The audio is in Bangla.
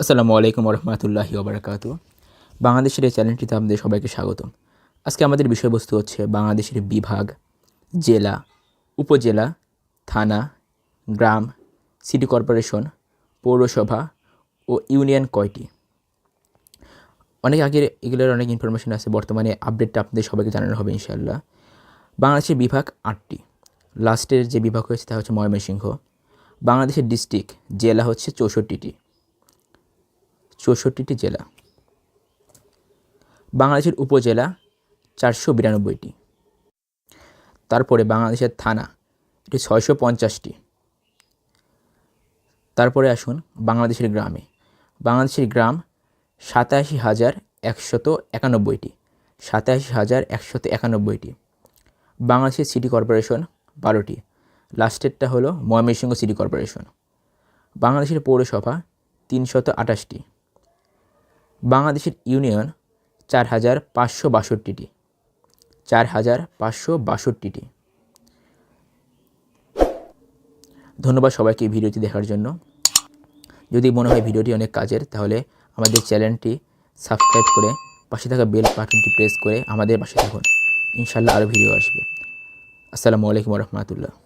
আসসালামু আলাইকুম রহমতুল্লাহি ওবরাকাত বাংলাদেশের এই চ্যানেলটিতে আপনাদের সবাইকে স্বাগতম। আজকে আমাদের বিষয়বস্তু হচ্ছে বাংলাদেশের বিভাগ, জেলা, উপজেলা, থানা, গ্রাম, সিটি কর্পোরেশন, পৌরসভা ও ইউনিয়ন কয়টি? অনেক আগের এগুলোর অনেক ইনফরমেশন আছে, বর্তমানে আপডেটটা আপনাদের সবাইকে জানানো হবে ইনশাআল্লাহ। বাংলাদেশের বিভাগ আটটি। লাস্টের যে বিভাগ হয়েছে তা হচ্ছে ময়মনসিংহ। বাংলাদেশের ডিস্ট্রিক্ট জেলা হচ্ছে চৌষট্টিটি। চৌষট্টিটি জেলা। বাংলাদেশের উপজেলা চারশো বিরানব্বইটি। তারপরে বাংলাদেশের থানা, এটি ছয়শো পঞ্চাশটি। তারপরে আসুন বাংলাদেশের গ্রামে। বাংলাদেশের গ্রাম সাতাশি হাজার একশত একানব্বইটি। সাতাশি হাজার একশত একানব্বইটি। বাংলাদেশের সিটি কর্পোরেশন বারোটি। লাস্টেরটা হলো ময়মনসিংহ সিটি কর্পোরেশন। বাংলাদেশের পৌরসভা তিনশত আঠাশটি। বাংলাদেশের ইউনিয়ন চার হাজার পাঁচশো বাষট্টিটি। চার হাজার পাঁচশো বাষট্টিটি। ধন্যবাদ সবাইকে ভিডিওটি দেখার জন্য। যদি মনে হয় ভিডিওটি অনেক কাজের, তাহলে আমাদের চ্যানেলটি সাবস্ক্রাইব করে পাশে থাকা বেল বাটনটি প্রেস করে আমাদের পাশে থাকুন। ইনশাল্লাহ আরও ভিডিও আসবে। আসসালামু আলাইকুম রহমতুল্লাহ।